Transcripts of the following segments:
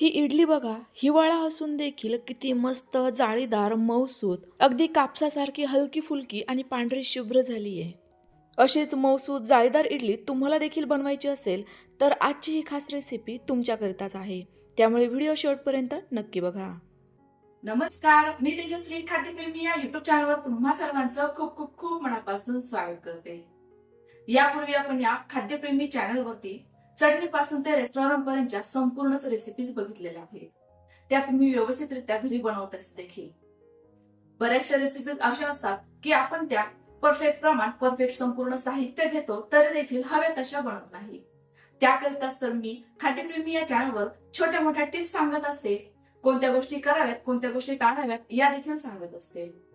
ही इडली बघा हिवाळा असून देखील किती मस्त जाळीदार मऊसूत अगदी कापसासारखी हलकी फुलकी आणि पांढरी शुभ्र झाली आहे. अशीच मऊसूत जाळीदार इडली तुम्हाला देखील बनवायची असेल तर आजची ही खास रेसिपी तुमच्याकरिताच आहे. त्यामुळे व्हिडिओ शेवटपर्यंत नक्की बघा. नमस्कार मी तेजश्री खाद्यप्रेमी या युट्यूब चॅनलवर तुम्हा सर्वांचं खूप खूप खूप मनापासून स्वागत करते. यापूर्वी आपण या खाद्यप्रेमी चॅनलवरती चटणीपासून ते रेस्टॉरंट पर्यंतच्या संपूर्णच रेसिपीज बघितलेल्या आहेत. त्या तुम्ही व्यवस्थितरित्या घरी बनवताच देखील. बऱ्याचशा रेसिपीज अशा असतात की आपण त्या परफेक्ट प्रमाण परफेक्ट संपूर्ण साहित्य घेतो तरी देखील हवे तशा बनत नाही. त्याकरिताच तर मी खाद्यप्रेमी या चॅनलवर छोट्या मोठ्या टिप्स सांगत असते. कोणत्या गोष्टी कराव्यात कोणत्या गोष्टी टाळाव्यात या देखील सांगत असते.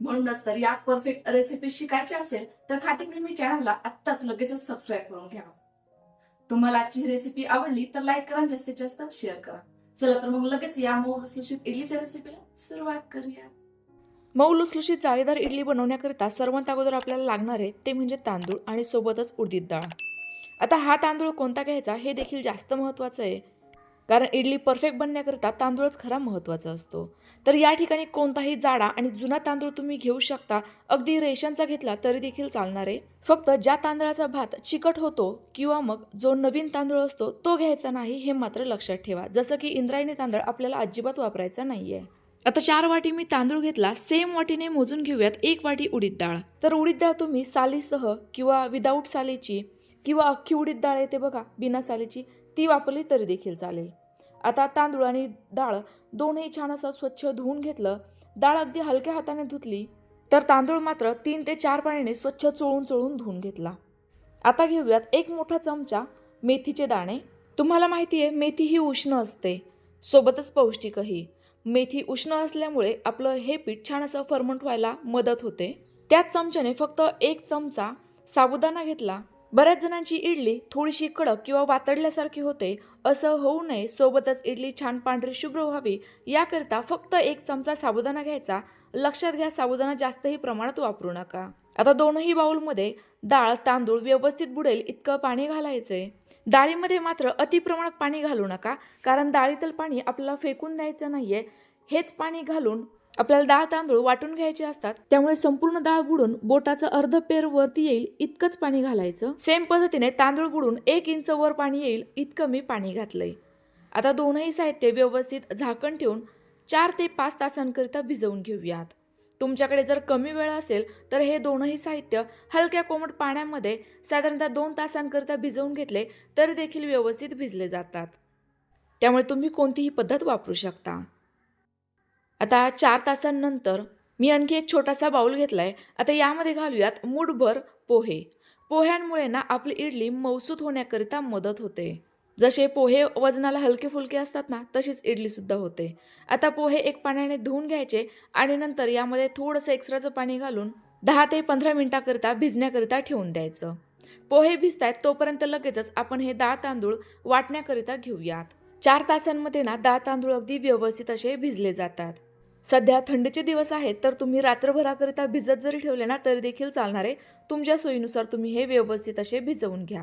म्हणूनच तर या परफेक्ट रेसिपी शिकायच्या असेल तर खाद्यप्रेमी चॅनलला आत्ताच लगेचच सबस्क्राईब करून घ्या. तुम्हाला आजची रेसिपी आवडली तर लाईक करा जास्तीत जास्त शेअर करा. चला तर मग लगेच या मऊ लुसलुशीत इडलीच्या रेसिपीला सुरुवात करूया. मऊ लुसलुशीत जाळीदार इडली बनवण्याकरिता सर्वात अगोदर आपल्याला लागणार आहे ते म्हणजे तांदूळ आणि सोबतच उडीद डाळ. आता हा तांदूळ कोणता घ्यायचा हे देखील जास्त महत्त्वाचं आहे. कारण इडली परफेक्ट बनण्याकरिता तांदूळच खरा महत्त्वाचा असतो. तर या ठिकाणी कोणताही जाडा आणि जुना तांदूळ तुम्ही घेऊ शकता. अगदी रेशनचा घेतला तरी देखील चालणार आहे. फक्त ज्या तांदळाचा भात चिकट होतो किंवा मग जो नवीन तांदूळ असतो तो घ्यायचा नाही हे मात्र लक्षात ठेवा. जसं की इंद्रायणी तांदूळ आपल्याला अजिबात वापरायचा आहे आता चार वाटी मी तांदूळ घेतला. सेम वाटीने मोजून घेऊयात. एक वाटी उडीद डाळ. तर उडीद डाळ तुम्ही सालीसह किंवा विदाऊट सालीची किंवा अख्खी उडीद डाळ येते बघा बिना सालीची. ती वापरली तरी देखील चालेल. आता तांदूळ आणि डाळ दोनही छान असं स्वच्छ धुवून घेतलं. डाळ अगदी हलक्या हाताने धुतली तर तांदूळ मात्र तीन ते चार पाण्याने स्वच्छ चोळून चोळून धुवून घेतला. आता घेऊयात एक मोठा चमचा मेथीचे दाणे. तुम्हाला माहिती आहे मेथी ही उष्ण असते. सोबतच पौष्टिकही. मेथी उष्ण असल्यामुळे आपलं हे पीठ छान असं फर्मंट व्हायला मदत होते. त्याच चमच्याने फक्त एक चमचा साबुदाणा घेतला. बऱ्याच जणांची इडली थोडीशी कडक किंवा वातडल्यासारखी होते. असं होऊ नये सोबतच इडली छान पांढरी शुभ्र व्हावी. याकरिता फक्त एक चमचा साबुदाणा घ्यायचा. लक्षात घ्या साबुदाणा जास्तही प्रमाणात वापरू नका. आता दोनही बाऊलमध्ये डाळ तांदूळ व्यवस्थित बुडेल इतकं पाणी घालायचंय. डाळीमध्ये मात्र अति प्रमाणात पाणी घालू नका कारण डाळीतील पाणी आपल्याला फेकून द्यायचं नाहीये. हेच पाणी घालून आपल्याला डाळ तांदूळ वाटून घ्यायचे असतात त्यामुळे संपूर्ण डाळ बुडून बोटाचं अर्ध पेर वरती येईल इतकंच पाणी घालायचं. सेम पद्धतीने तांदूळ बुडून एक इंच वर पाणी येईल इतकं मी पाणी घातलंय. आता दोनही साहित्य व्यवस्थित झाकण ठेवून चार ते पाच तासांकरिता भिजवून घेऊयात. तुमच्याकडे जर कमी वेळ असेल तर हे दोनही साहित्य हलक्या कोमट पाण्यामध्ये साधारणतः दोन तासांकरिता भिजवून घेतले तरी देखील व्यवस्थित भिजले जातात. त्यामुळे तुम्ही कोणतीही पद्धत वापरू शकता. आता चार तासांनंतर मी आणखी एक छोटासा बाऊल घेतला आहे आता यामध्ये घालूयात मूठभर पोहे. पोह्यांमुळे ना आपली इडली मौसूत होण्याकरिता मदत होते. जसे पोहे वजनाला हलके फुलके असतात ना तशीच इडलीसुद्धा होते. आता पोहे एक पाण्याने धुवून घ्यायचे आणि नंतर यामध्ये थोडंसं एक्स्ट्राचं पाणी घालून दहा ते पंधरा मिनटाकरिता भिजण्याकरिता ठेवून द्यायचं. पोहे भिजतायत तोपर्यंत लगेचच आपण हे डाळ तांदूळ वाटण्याकरिता घेऊयात. चार तासांमध्ये ना डाळ तांदूळ अगदी व्यवस्थित असे भिजले जातात. सध्या थंडीचे दिवस आहेत तर तुम्ही रात्रभराकरिता भिजत जरी ठेवले ना तरी देखील चालणार आहे तुमच्या सोयीनुसार तुम्ही हे व्यवस्थित असे भिजवून घ्या.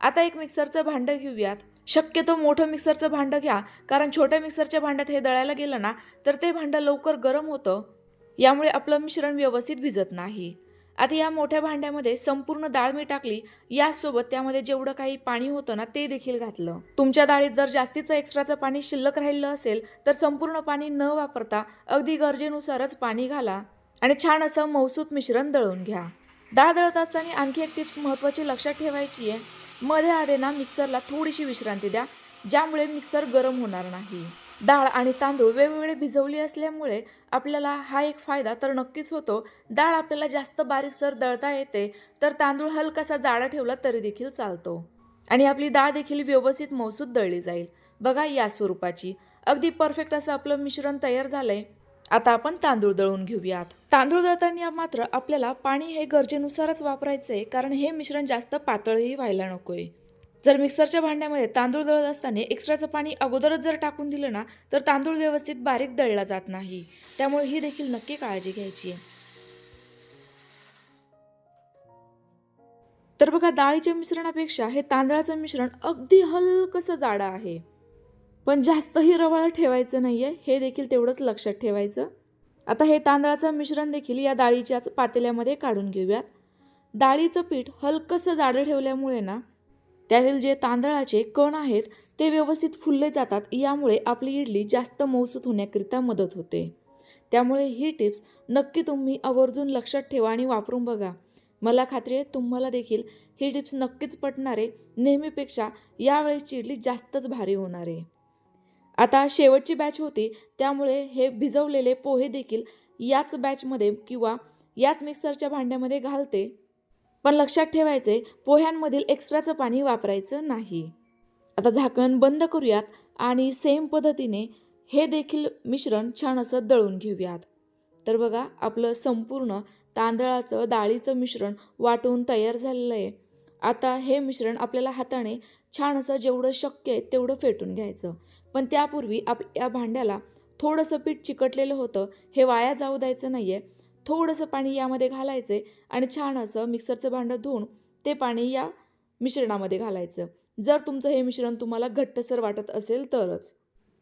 आता एक मिक्सरचं भांडं घेऊयात. शक्यतो मोठं मिक्सरचं भांडं घ्या कारण छोट्या मिक्सरच्या भांड्यात हे दळायला गेलं ना तर ते भांडं लवकर गरम होतं. यामुळे आपलं मिश्रण व्यवस्थित भिजत नाही. आता या मोठ्या भांड्यामध्ये संपूर्ण डाळ मी टाकली यासोबत त्यामध्ये जेवढं काही पाणी होतं ना ते देखील घातलं. तुमच्या डाळीत जर जास्तीचं एक्स्ट्राचं पाणी शिल्लक राहिलं असेल तर संपूर्ण पाणी न वापरता अगदी गरजेनुसारच पाणी घाला आणि छान असं मौसूत मिश्रण दळून घ्या. डाळ दळत असताना आणखी एक टिप्स महत्त्वाची लक्षात ठेवायची आहे. मध्ये आधे ना मिक्सरला थोडीशी विश्रांती द्या ज्यामुळे मिक्सर गरम होणार नाही. डाळ आणि तांदूळ वेगवेगळे भिजवली असल्यामुळे आपल्याला हा एक फायदा तर नक्कीच होतो. डाळ आपल्याला जास्त बारीकसर दळता येते तर तांदूळ हलकासा जाडा ठेवला तरी देखील चालतो. आणि आपली डाळ देखील व्यवस्थित मौसूद दळली जाईल. बघा या स्वरूपाची. अगदी परफेक्ट असं आपलं मिश्रण तयार झालंय. आता आपण तांदूळ दळून घेऊयात. तांदूळ दळताना मात्र आपल्याला पाणी हे गरजेनुसारच वापरायचं आहे कारण हे मिश्रण जास्त पातळही व्हायला नकोय. जर मिक्सरच्या भांड्यामध्ये तांदूळ दळत असताना एक्स्ट्राचं पाणी अगोदरच जर टाकून दिलं ना तर तांदूळ व्यवस्थित बारीक दळला जात नाही. त्यामुळे ही देखील नक्की काळजी घ्यायची आहे. तर बघा डाळीच्या मिश्रणापेक्षा हे तांदळाचं मिश्रण अगदी हलकंसं जाडं आहे. पण जास्तही रवाळ ठेवायचं नाही आहे हे देखील तेवढंच लक्षात ठेवायचं. आता हे तांदळाचं मिश्रण देखील या डाळीच्याच पातेल्यामध्ये काढून घेऊयात. डाळीचं पीठ हलकंसं जाडं ठेवल्यामुळे ना त्यातील जे तांदळाचे कण आहेत ते व्यवस्थित फुलले जातात यामुळे आपली इडली जास्त मौसूत होण्याकरिता मदत होते. त्यामुळे ही टिप्स नक्की तुम्ही आवर्जून लक्षात ठेवा आणि वापरून बघा. मला खात्री आहे तुम्हाला देखील ही टिप्स नक्कीच पटणारे. नेहमीपेक्षा यावेळेसची इडली जास्तच भारी होणार आहे. आता शेवटची बॅच होती त्यामुळे हे भिजवलेले पोहे देखील याच बॅचमध्ये किंवा याच मिक्सरच्या भांड्यामध्ये घालते. पण लक्षात ठेवायचे पोह्यांमधील एक्स्ट्राचं पाणी वापरायचं नाही. आता झाकण बंद करूयात आणि सेम पद्धतीने हे देखील मिश्रण छान असं दळून घेऊयात. तर बघा आपलं संपूर्ण तांदळाचं डाळीचं मिश्रण वाटून तयार झालेलं आहे. आता हे मिश्रण आपल्याला हाताने छान असं जेवढं शक्य आहे तेवढं फेटून घ्यायचं. पण त्यापूर्वी आप या भांड्याला थोडंसं पीठ चिकटलेलं होतं हे वाया जाऊ द्यायचं नाही आहे थोडंसं पाणी यामध्ये घालायचं आणि छान असं मिक्सरचं भांडं धुवून ते पाणी या मिश्रणामध्ये घालायचं. जर तुमचं हे मिश्रण तुम्हाला घट्टसर वाटत असेल तरच.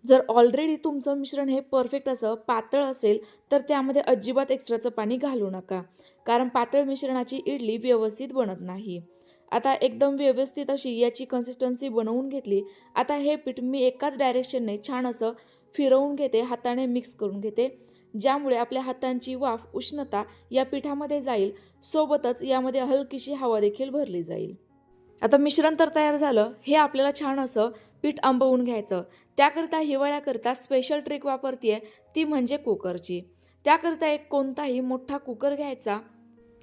जर ऑलरेडी तुमचं मिश्रण हे परफेक्ट असं पातळ असेल तर त्यामध्ये अजिबात एक्स्ट्राचं पाणी घालू नका. कारण पातळ मिश्रणाची इडली व्यवस्थित बनत नाही. आता एकदम व्यवस्थित अशी याची कन्सिस्टन्सी बनवून घेतली. आता हे पीठ मी एकाच डायरेक्शनने छान असं फिरवून घेते हाताने मिक्स करून घेते. ज्यामुळे आपल्या हातांची वाफ उष्णता या पिठामध्ये जाईल. सोबतच यामध्ये हलकीशी हवा देखील भरली जाईल. आता मिश्रण तर तयार झालं. हे आपल्याला छान असं पीठ आंबवून घ्यायचं. त्याकरिता हिवाळ्याकरिता स्पेशल ट्रिक वापरते ती म्हणजे कुकरची. त्याकरिता एक कोणताही मोठा कुकर घ्यायचा.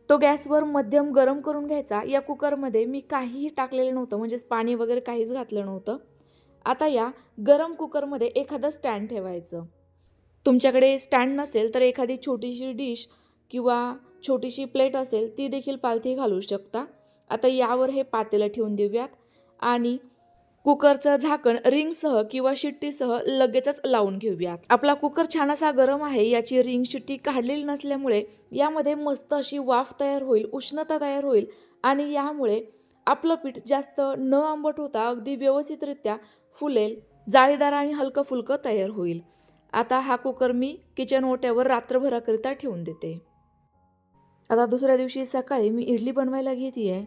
तो गॅसवर मध्यम गरम करून घ्यायचा. या कुकरमध्ये मी काहीही टाकलेलं नव्हतं. म्हणजेच पाणी वगैरे काहीच घातलं नव्हतं. आता या गरम कुकरमध्ये एखादं स्टँड ठेवायचं. तुमच्याकडे स्टँड नसेल तर एखादी छोटीशी डिश किंवा छोटीशी प्लेट असेल ती देखील पालथी घालू शकता. आता यावर हे पातेलं ठेवून देऊयात. आणि कुकरचं झाकण रिंगसह किंवा शिट्टीसह लगेचच लावून घेऊयात. आपला कुकर छान असा गरम आहे याची रिंग शिट्टी काढलेली नसल्यामुळे यामध्ये मस्त अशी वाफ तयार होईल उष्णता तयार होईल आणि यामुळे आपलं पीठ जास्त न आंबट होता अगदी व्यवस्थितरित्या फुलेल जाळीदार आणि हलकं फुलकं तयार होईल. आता हा कुकर मी किचन ओट्यावर रात्रभराकरिता ठेवून देते. आता दुसऱ्या दिवशी सकाळी मी इडली बनवायला घेते आहे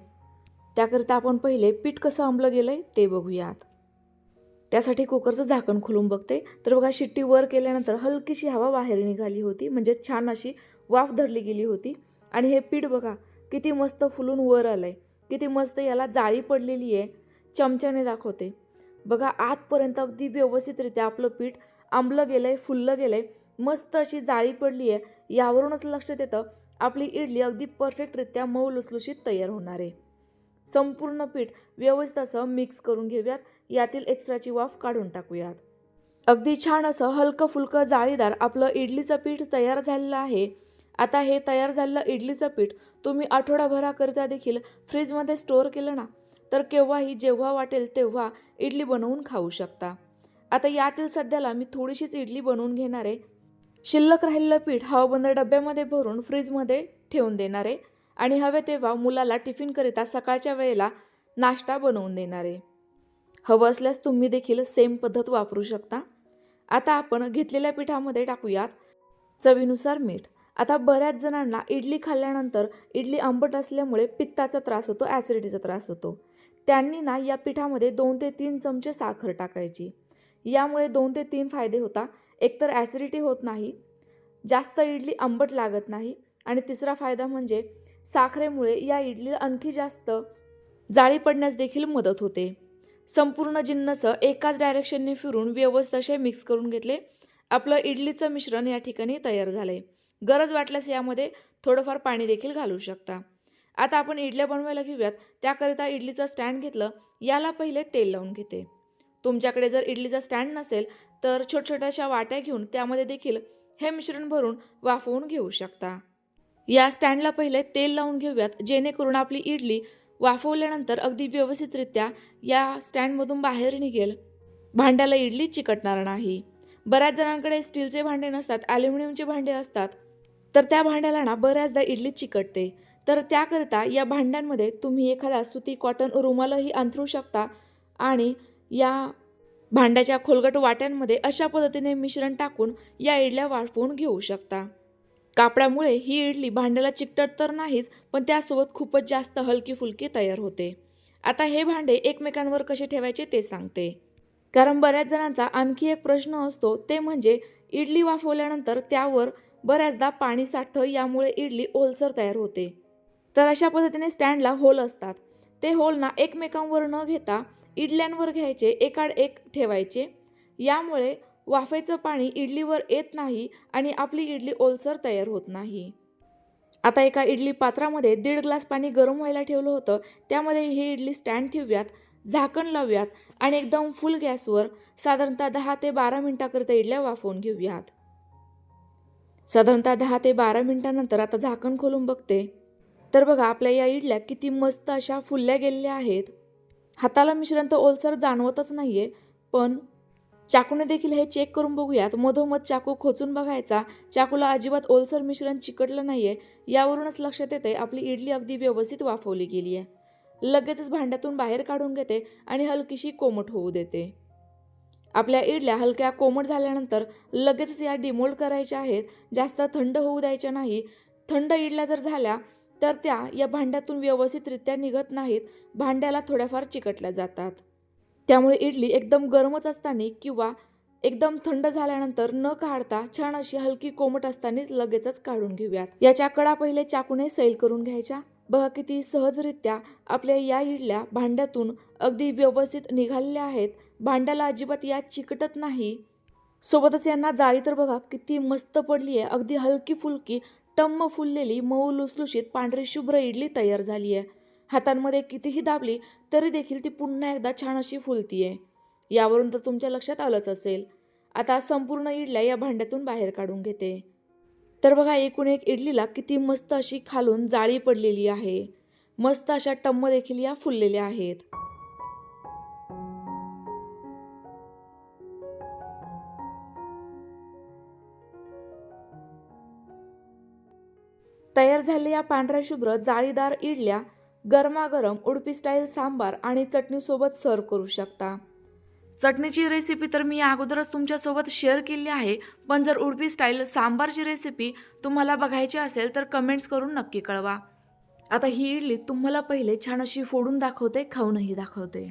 त्याकरिता आपण पहिले पीठ कसं आंबलं गेलं आहे ते बघूयात. त्यासाठी कुकरचं झाकण खोलून बघते. तर बघा शिट्टी वर केल्यानंतर हलकीशी हवा बाहेर निघाली होती. म्हणजे छान अशी वाफ धरली गेली होती. आणि हे पीठ बघा किती मस्त फुलून वर आलं आहे किती मस्त याला जाळी पडलेली आहे चमच्याने दाखवते. बघा आतपर्यंत अगदी व्यवस्थितरित्या आपलं पीठ आंबलं गेलं आहे फुललं गेलं आहे मस्त अशी जाळी पडली आहे यावरूनच लक्षात येतं आपली इडली अगदी परफेक्टरित्या मऊ लुसलुशीत तयार होणार आहे. संपूर्ण पीठ व्यवस्थित असं मिक्स करून घेऊयात यातील एक्स्ट्राची वाफ काढून टाकूयात. अगदी छान असं हलकं फुलकं जाळीदार आपलं इडलीचं पीठ तयार झालेलं आहे. आता हे तयार झालेलं इडलीचं पीठ तुम्ही आठवडाभराकरिता देखील फ्रीजमध्ये स्टोअर केलं ना तर केव्हाही जेव्हा वाटेल तेव्हा इडली बनवून खाऊ शकता. आता यातील सध्याला मी थोडीशीच इडली बनवून घेणार आहे. शिल्लक राहिलेलं पीठ हवाबंद डब्यामध्ये भरून फ्रीजमध्ये ठेवून देणार आहे. आणि हवे तेव्हा मुलाला टिफिनकरिता सकाळच्या वेळेला नाश्ता बनवून देणार आहे. हवं असल्यास तुम्ही देखील सेम पद्धत वापरू शकता. आता आपण घेतलेल्या पिठामध्ये टाकूयात चवीनुसार मीठ. आता बऱ्याच जणांना इडली खाल्ल्यानंतर इडली आंबट असल्यामुळे पित्ताचा त्रास होतो ॲसिडिटीचा त्रास होतो. त्यांनी ना या पिठामध्ये दोन ते तीन चमचे साखर टाकायची. यामुळे दोन ते तीन फायदे होता. एकतर ॲसिडिटी होत नाही जास्त इडली आंबट लागत नाही आणि तिसरा फायदा म्हणजे साखरेमुळे या इडलीला आणखी जास्त जाळी पडण्यास देखील मदत होते. संपूर्ण जिन्नस एकाच डायरेक्शनने फिरून व्यवस्थित असे मिक्स करून घेतले. आपलं इडलीचं मिश्रण या ठिकाणी तयार झालं आहे गरज वाटल्यास यामध्ये थोडंफार पाणी देखील घालू शकता. आता आपण इडल्या बनवायला घेऊयात. त्याकरिता इडलीचं स्टँड घेतलं. याला पहिले तेल लावून घेते. तुमच्याकडे जर इडलीचा स्टँड नसेल तर छोट छोट्याशा वाट्या घेऊन त्यामध्ये देखील हे मिश्रण भरून वाफवून घेऊ शकता. या स्टँडला पहिले तेल लावून घेऊयात जेणेकरून आपली इडली वाफवल्यानंतर अगदी व्यवस्थितरित्या या स्टँडमधून बाहेर निघेल. भांड्याला इडली चिकटणार नाही. बऱ्याच जणांकडे स्टीलचे भांडे नसतात ॲल्युमिनियमचे भांडे असतात. तर त्या भांड्याला ना बऱ्याचदा इडली चिकटते. तर त्याकरिता या भांड्यांमध्ये तुम्ही एखादा सुती कॉटन रुमालही अंथरू शकता आणि या भांड्याच्या खोलगट वाट्यांमध्ये अशा पद्धतीने मिश्रण टाकून या इडल्या वाफवून घेऊ शकता. कापडामुळे ही इडली भांड्याला चिकटत तर नाहीच पण त्यासोबत खूपच जास्त हलकी फुलकी तयार होते. आता हे भांडे एकमेकांवर कसे ठेवायचे ते सांगते. कारण बऱ्याच जणांचा आणखी एक प्रश्न असतो ते म्हणजे इडली वाफवल्यानंतर त्यावर बऱ्याचदा पाणी साठतं यामुळे इडली ओलसर तयार होते. तर अशा पद्धतीने स्टँडला होल असतात. ते होलना एकमेकांवर न घेता इडल्यांवर घ्यायचे एकाड एक ठेवायचे. यामुळे वाफेचं पाणी इडलीवर येत नाही आणि आपली इडली ओलसर तयार होत नाही. आता एका इडली पात्रामध्ये दीड ग्लास पाणी गरम व्हायला ठेवलं होतं. त्यामध्ये ही इडली स्टँड ठेवूयात झाकण लावूयात आणि एकदम फुल गॅसवर साधारणतः दहा ते बारा मिनटाकरिता इडल्या वाफवून घेऊयात. साधारणतः दहा ते बारा मिनटानंतर आता झाकण खोलून बघते. तर बघा आपल्या या इडल्या किती मस्त अशा फुलल्या गेलेल्या आहेत. हाताला मिश्रण तर ओलसर जाणवतच नाहीये पण चाकूने देखील हे चेक करून बघूयात. मधोमध चाकू खोचून बघायचा. चाकूला अजिबात ओलसर मिश्रण चिकटलं नाहीये. यावरूनच लक्षात येते आपली इडली अगदी व्यवस्थित वाफवली गेली आहे लगेचच भांड्यातून बाहेर काढून घेते आणि हलकीशी कोमट होऊ देते. आपल्या इडल्या हलक्या कोमट झाल्यानंतर लगेचच या डिमोल्ड करायच्या आहेत. जास्त थंड होऊ द्यायच्या नाही. थंड इडल्या जर झाल्या तर त्या या भांड्यातून व्यवस्थितरित्या निघत नाहीत भांड्याला थोड्याफार चिकटल्या जातात. त्यामुळे इडली एकदम गरमच असताना किंवा एकदम थंड झाल्यानंतर न काढता छान अशी हलकी कोमट असतानाच लगेचच काढून घेऊयात. याच्या कडा पहिले चाकूने सैल करून घ्यायच्या. बघा किती सहजरित्या आपल्या या इडल्या भांड्यातून अगदी व्यवस्थित निघालेल्या आहेत. भांड्याला अजिबात या चिकटत नाही. सोबतच यांना जाळी तर बघा किती मस्त पडली आहे अगदी हलकी फुलकी टम्म फुललेली मऊ लुसलुशीत पांढरी शुभ्र इडली तयार झाली आहे हातांमध्ये कितीही दाबली तरी देखील ती पुन्हा एकदा छान अशी फुलतीये. यावरून तर तुमच्या लक्षात आलंच असेल. आता संपूर्ण इडल्या या भांड्यातून बाहेर काढून घेते. तर बघा एकूण एक इडलीला किती मस्त अशी खालून जाळी पडलेली आहे. मस्त अशा टम्म देखील या फुललेल्या आहेत. तयार झालेल्या पांढऱ्या शुभ्र जाळीदार इडल्या गरमागरम उडपी स्टाईल सांबार आणि चटणीसोबत सर्व करू शकता. चटणीची रेसिपी तर मी अगोदरच तुमच्यासोबत शेअर केली आहे पण जर उडपी स्टाईल सांबारची रेसिपी तुम्हाला बघायची असेल तर कमेंट्स करून नक्की कळवा. आता ही इडली तुम्हाला पहिले छान अशी फोडून दाखवते खाऊनही दाखवते.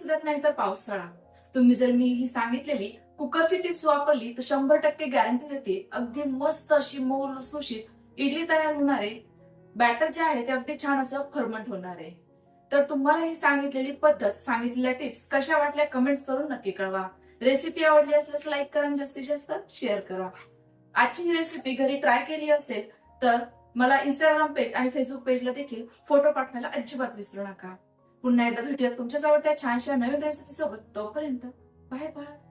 हिवाळा असू नाही तर पावसाळा. तुम्ही जर मी ही सांगितलेली कुकरची टिप्स वापरली तर शंभर टक्के गॅरंटी देते अगदी मस्त अशी मऊ लुसलुशीत इडली तयार होणार आहे. बॅटर जे आहे ते अगदी छान असं फर्मंट होणार आहे. तर तुम्हाला ही सांगितलेली पद्धत सांगितलेल्या टिप्स कशा वाटल्या कमेंट्स करून नक्की कळवा. रेसिपी आवडली असल्यास लाईक करा आणि जास्तीत जास्त शेअर करा. आजची ही रेसिपी घरी ट्राय केली असेल तर मला इंस्टाग्राम पेज आणि फेसबुक पेजला देखील फोटो पाठवायला अजिबात विसरू नका. पुन्हा एकदा भेटूया तुमच्याच आवडत्या छानशा नवीन रेसिपी सोबत. तोपर्यंत बाय बाय